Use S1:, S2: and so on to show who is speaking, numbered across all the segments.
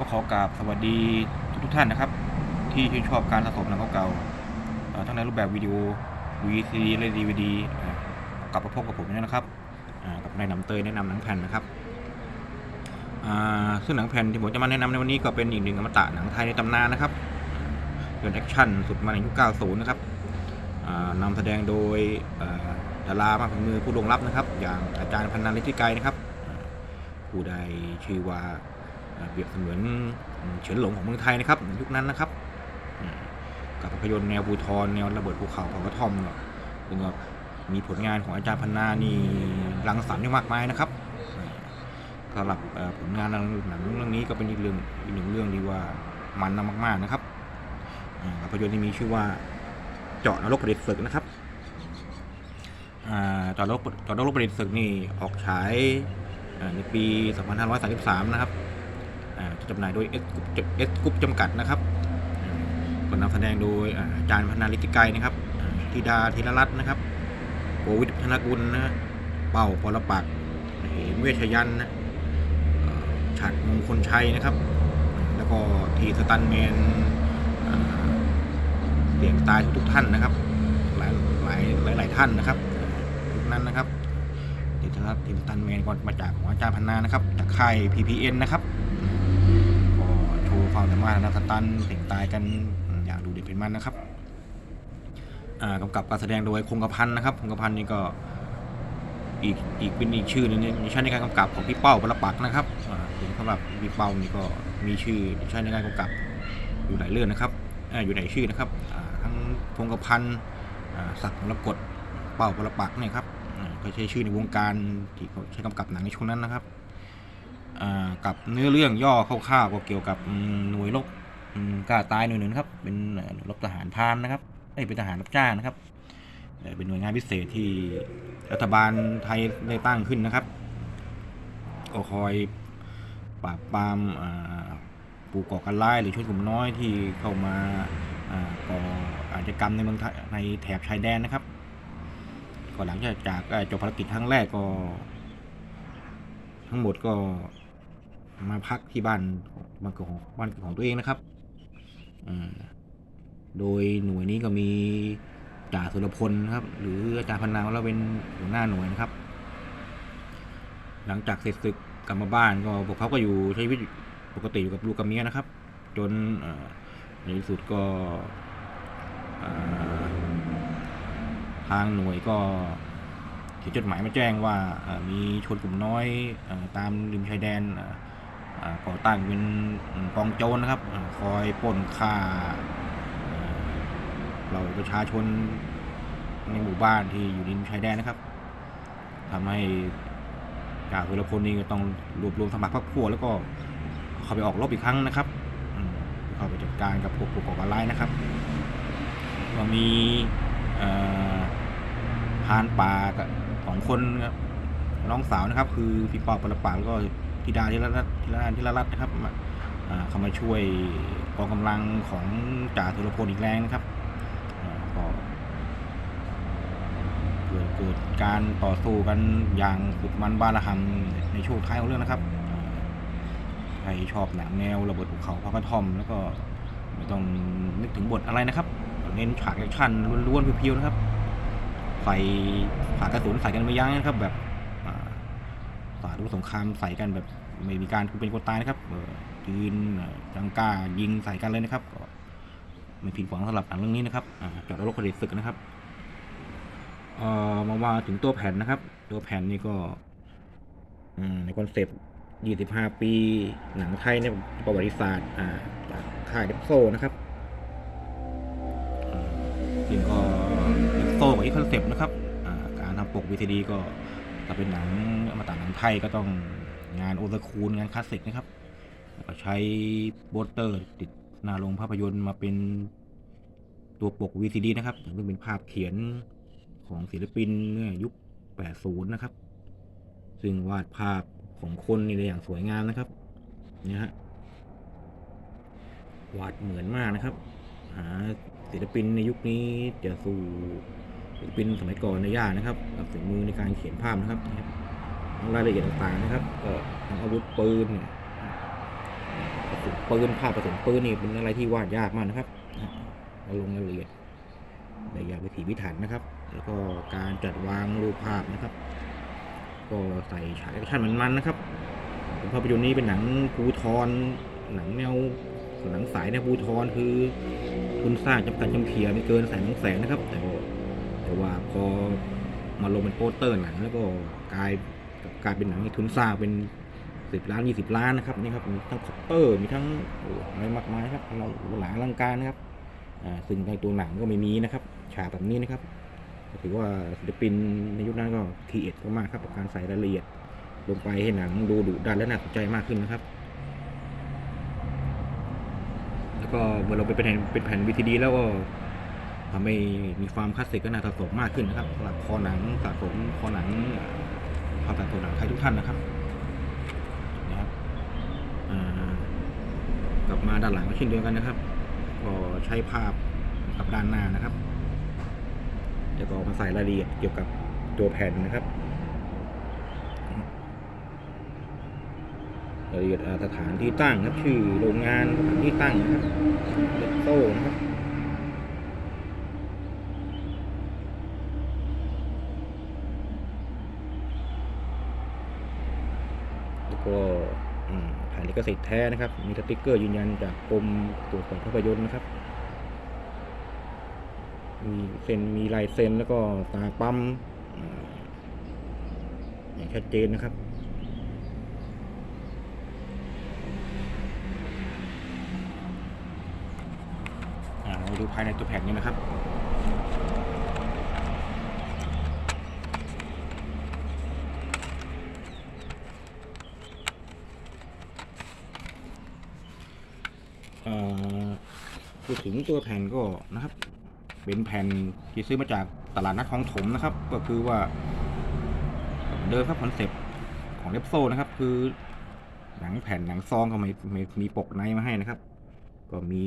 S1: ก็ขอกราบสวัสดีทุกๆท่านนะครับ ที่ชื่นชอบการสะสมหนังเก่าๆทั้งในรูปแบบวิดีโอ VCD และ DVD กลับมาพบกับผมนี่นะครับกับนายนำเตยแนะนำหนังแผ่นนะครับซึ่งหนังแผ่นที่ผมจะมาแนะนำในวันนี้ก็เป็นอีกหนึ่งอมตะหนังไทยในตำนานนะครับเป็นแอคชั่นสุดมาในยุค 90 นะครับนำแสดงโดยดารามากฝีมือผู้ลงลับนะครับ อย่างอาจารย์พันนันฤทธิไกรนะครับ ผู้ใดชื่อว่า เปรียบเสมือนเฉินหลงของเมืองไทยนะครับยุคนั้นนะครับกับภาพยนตร์แนวบูทรแนวระเบิดภูเขาเผากระท่อมเนี่ยซึ่งก็มีผลงานของอาจารย์พันนานี่รังสรรค์อยู่มากมายนะครับสำหรับผลงานหนังเรื่องนี้ก็เป็นอีกเรื่องอีกหนึ่งเรื่องที่ว่ามันมากๆนะครับภาพยนตร์ที่มีชื่อว่าเจาะนรกประดิษฐ์ศึกนะครับเจาะนรกเจาะนรกประดิษฐ์ศึกนี่ออกฉายในปี 2533 นะครับ จำหน่ายโดยเอสกรุ๊ปจำกัดนะครับอ่าก็นำแสดงโดยอาจารย์พนาลิติไกนะครับธิดาธีรรัตน์นะครับโกวิทธนกุลนะเป้าปรปักเหมเวชยันนะฉัดมงคลชัยนะครับ แล้วก็ทีสตันแมนเสียงตายทุกๆท่านนะครับ หลายหลายหลายหลายท่านนะครับยุคนั้นนะครับทีสตันทีสตันแมนก็มาจากของอาจารย์พันนานะครับจากค่าย PPN นะครับ ความสามารถนักตันเสียงตายกันอย่างดูเด็ดเป็นมันนะครับอ่ากำกับการแสดงโดยคงกระพันนะครับคงกระพันนี่ก็อีกอีกเป็นอีกชื่อหนึงในชั้นในการกำกับของพี่เป้าปรปักนะครับอ่าถึงสำหรับพี่เป้านี่ก็มีชื่อใช้ในการกำกับอยู่หลายเรื่องนะครับออยู่ในชื่อนะครับทั้งคงกระพันอ่าสักดิ์มรกตเป้าปรปักเนี่ยครับอ่าก็ใช้ชื่อในวงการที่เขาใช้กำกับหนังในช่วงนั้นนะครับ กับเนื้อเรื่องย่อคร่าวๆก็เกี่ยวกับหน่วยรบกล้าตายหน่วยหนึ่งครับ เป็นหน่วยรบทหารพานนะครับเอ้ยเป็นทหารรับจ้างนะครับเป็นหน่วยงานพิเศษที่รัฐบาลไทยได้ตั้งขึ้นนะครับก็คอยปราบปรามอ่าผู้ก่อการร้ายหรือชนกลุ่มน้อยที่เข้ามาก่ออาชญากรรมในเมืองไทยในแถบชายแดนนะครับก็หลังจากจากเอ่อจบภารกิจครั้งแรกก็ ทั้งหมดก็ มาพักที่บ้านบ้านเกิดของบ้านเกิดของตัวเองนะครับโดยหน่วยนี้ก็มีจ่าสุรพลครับ หรืออาจารย์พันนางเราเป็นหัวหน้าหน่วยนะครับ หลังจากเสร็จศึกกลับมาบ้านก็พวกเขาก็อยู่ใช้ชีวิตปกติอยู่กับลูกกับเมียนะครับ จนในที่สุดก็ทางหน่วยก็เขียนจดหมายมาแจ้งว่ามีชนกลุ่มน้อยอตามริมชายแดน ก่อตั้งเป็นกองโจรนะครับอคอยปล้นฆ่าเราประชาชนในหมู่บ้านที่อยู่ริมชายแดนนะครับทำให้จ่าสุรพลนี่ก็ต้องรวบรวมสมัครพรรคพวกแล้วก็เข้าไปออกรบอีกครั้งนะครับเข้าไปจัดการกับพวกผู้ก่อการร้ายนะครับก็มีเอ่อพานป่ากับสองคนครับน้องสาวนะครับ คือพี่ปอปรปักษ์แล้วก็ ธิดาธิรรัตน์ธิรรัตน์ธิรรัตน์นะครับมาเข้ามาช่วยกองกำลังของจ่าธุรพลอีกแรงนะครับก็เกิดเกิดการต่อสู้กันอย่างสุดมันบ้าระหัมในช่วงท้ายของเรื่องนะครับใครชอบหนังแนวระเบิดภูเขาพระกระท่อม แล้วก็ไม่ต้องนึกถึงบทอะไรนะครับ เน้นฉากแอคชั่นล้วนๆเพียวๆนะครับใส่ผ่ากระสุนใส่กันไม่ยั้งนะครับแบบ สาดสงครามใส่กันแบบไม่มีการเป็นคนตายนะครับยืนจังกล้ายิงใส่กันเลยนะครับก็ไม่ผิดหวังสำหรับหนังเรื่องนี้นะครับอจอดรถผลิตศึกนะครับเออมาว่าถึงตัวแผ่นนะครับ ตัวแผ่นนี่ก็ในคอนเซปต์ 25 ปี หนังไทยในประวัติศาสตร์อ่าจากค่ายเดฟโซนะครับซึ่งก็โตกว่าที่คอนเซปต์นะครับการทำปก VCD ก็ ถ้าเป็นหนังอมาตาหนังไทยก็ต้องงานโอเ r อร์คูลงานคลาสสิกนะครับ แล้วก็ใช้โบสเตอร์ติดหน้าโรงภาพยนตร์มาเป็นตัวปก VCD นะครับซึ่งเป็นภาพเขียนของศิลปินเมื่อยุค 80 นะครับ ซึ่งวาดภาพของคนนี่ได้อย่างสวยงามนะครับ เนี่ยฮะ วาดเหมือนมากนะครับ หาศิลปินในยุคนี้จะสู่ ศิลปินสมัยก่อนในยากนะครับกับฝีมือในการเขียนภาพนะครับรายละเอียดต่างๆนะครับ ก็ทั้งอาวุธปืนเนี่ยสุนปืนภาพกระสุนปืนนี่เป็นอะไรที่วาดยากมากนะครับเอาลงรายละเอียดได้อย่างวิถีพิถันนะครับ แล้วก็การจัดวางรูปภาพนะครับ ก็ใส่ฉากแอคชั่นมันๆนะครับภาพยนตร์นี้เป็นหนังภูทรหนังแนวหนังสายแนวภูทรคือคุณสร้างจำกัดจำเพียไม่เกินแสนสองแสนนะครับแต่ ว่าแต่ว่าพอมาลงเป็นโปสเตอร์หนังแล้วก็กลายกลายเป็นหนังที่ทุนสร้างเป็นสิบล้านยี่สิบล้านนะครับนี่ครับมีทั้งคอปเตอร์มีทั้งอะไรมากมายครับเราหลายอลังการนะครับอ่าซึ่งในตัวหนังก็ไม่มีนะครับฉากแบบนี้นะครับถือว่าศิลปินในยุคนั้นก็ทีเอ็ดมากครับกับการใส่รายละเอียดลงไปให้หนังดูดุดันและน่าสนใจมากขึ้นนะครับ แล้วก็เมื่อเราไปเป็นแผ่นเป็นแผ่นวีดีแล้วก็ ทำให้มีความคลาสสิกก็น่าสะสมมากขึ้นนะครับสำหรับคอหนังสะสมคอหนังภาพสะสมหนังไทยทุกท่านนะครับนะครับกลับมาด้านหลังก็เช่นเดียวกันนะครับ ก็ใช้ภาพกับด้านหน้านะครับจะก็มาใส่รายละเอียดเกี่ยวกับตัวแผ่นนะครับรายละเอียดอ่าสถานที่ตั้งครับชื่อโรงงานสถานที่ตั้งนะครับเลตโต้นะครับ แล้วก็อื มผ่านลิขสิทธิ์แท้นะครับ มีสติ๊กเกอร์ยืนยันจากกรมตรวจสอบภาพยนตร์นะครับ มีเซ็นมีลายเซ็นแล้วก็ตาปั๊มอย่างชัดเจนนะครับอ่าเราดูภายในตัวแผ่นนี้นะครับ พูดถึงตัวแผ่นก็นะครับ เป็นแผ่นที่ซื้อมาจากตลาดนัดคลองถมนะครับ ก็คือว่า เดิมครับคอนเซปต์ของเลปโซนะครับ คือหนังแผ่นหนังซองเขาไม่ไม่มีปกในมาให้นะครับ ก็มี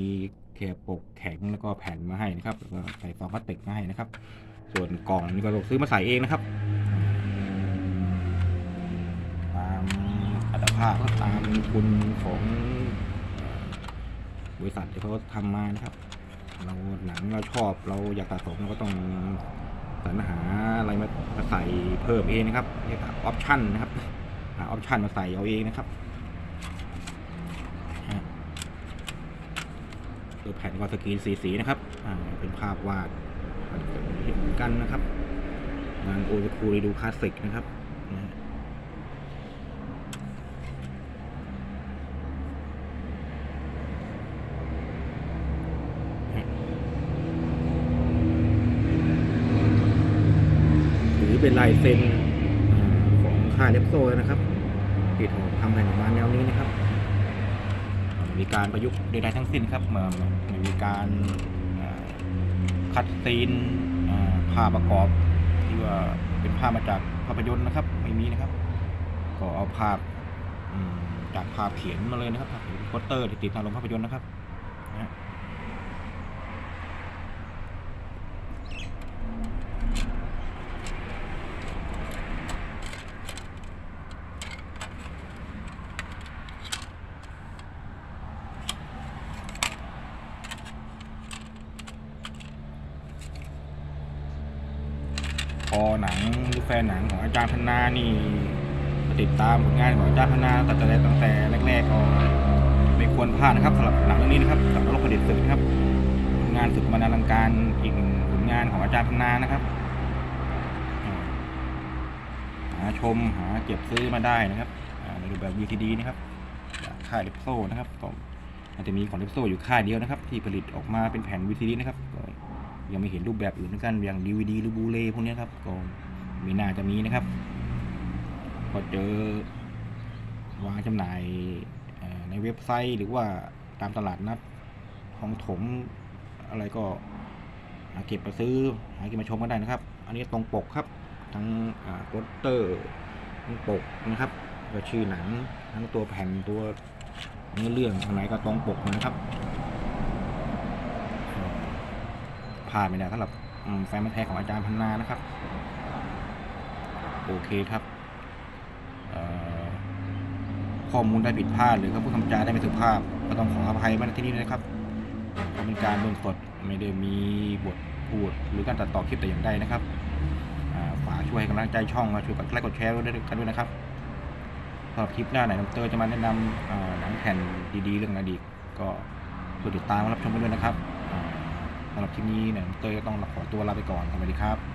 S1: แค่ปกแข็งแล้วก็แผ่นมาให้นะครับแล้วก็ใส่ซองพลาสติกมาให้นะครับ ส่วนกล่องนี่ก็ต้องซื้อมาใส่เองนะครับตามอัตภาพก็ตามทุนของ บริษัทที่เขาทำมานะครับ เราหนังเราชอบเราอยากสะสมเราก็ต้องสรรหาอะไรมามาใส่เพิ่มเองนะครับเรียกออปชั่นนะครับหาออปชั่นมาใส่เอาเองนะครับตัวแผ่นก็สกรีนสีสีนะครับเป็นภาพวาดเห็นกันนะครับงานโอเ o คูรีดูคลาสสิกนะครับนะฮะ หรือ เซ็นอของค่ายเลปโซนะครับที่ทำแผ่นออกมาแนวนี้นะครับ มีการประยุกต์ใดๆทั้งสิ้นครับเมื่อมีการคัดซีนอ่าประกอบที่ว่าเป็นภาพมาจากภาพยนตร์นะครับ ไม่มีนะครับ ก็เอาภาพจากภาพเขียนมาเลยนะครับโปสเตอร์ที่ติดตามโรงภาพยนตร์นะครับนะ หนังหรือแฟนหนังของอาจารย์พนานี่ติดตามผลงานของอาจารย์พนาตั้งแต่ตั้งแต่แรกๆก็ไม่ควรพลาดนะครับสำหรับหนังเรื่องนี้นะครับสำหรับโลกผลิตศึกนะครับงานฝึกบรรณาลังการอีกผลงานของอาจารย์พนานะครับหาชมหาเก็บซื้อมาได้นะครับในรูปแบบ VCD นะครับค่ายเลปโซนะครับก็อาจจะมีของเลปโซอยู่ค่ายเดียวนะครับ ที่ผลิตออกมาเป็นแผ่น VCD นะครับ ยังไม่เห็นรูปแบบอื่นเหมือนกันอย่าง DVD หรือบูเลพวกนี้ครับก็มีน่าจะมีนะครับ ก็เจอวางจำหน่ายในเว็บไซต์หรือว่าตามตลาดนัดของถมอะไรก็หาเก็บมาซื้อหาเก็บมาชมกันได้นะครับ อันนี้ตรงปกครับ ทั้งโปสเตอร์ทั้งปกนะครับก็ชื่อหนังทั้งตัวแผ่นตัวเนื้อเรื่องข้างในก็ตรงปกนะครับ พลาดไม่ได้สำหรับแฟนพันแท้ของอาจารย์พันนานะครับ โอเคครับข้อมูลได้ผิดพลาดหรือก็พูดคำจาได้ไม่สุภาพ ก็ต้องขออภัยมาณที่นี้นะครับเพราะเป็นการเบิ่งสดไม่ได้มีบทพูดหรือการตัดต่อคลิปแต่อย่างใดนะครับฝากช่วยให้กำลังใจช่องช่วยกดไลค์กดแชร์ด้วยกันด้วยนะครับสำหรับคลิปหน้าไหนน้องเตอร์จะมาแนะนำหนังแผ่นดีๆ เรื่องอดีตก็กดติดตามรับชมกันด้วยนะครับ สำหรับคลิปนี้เนี่ยเตอร์ก็ต้องขอตัวลาไปก่อนสวัสดีครับ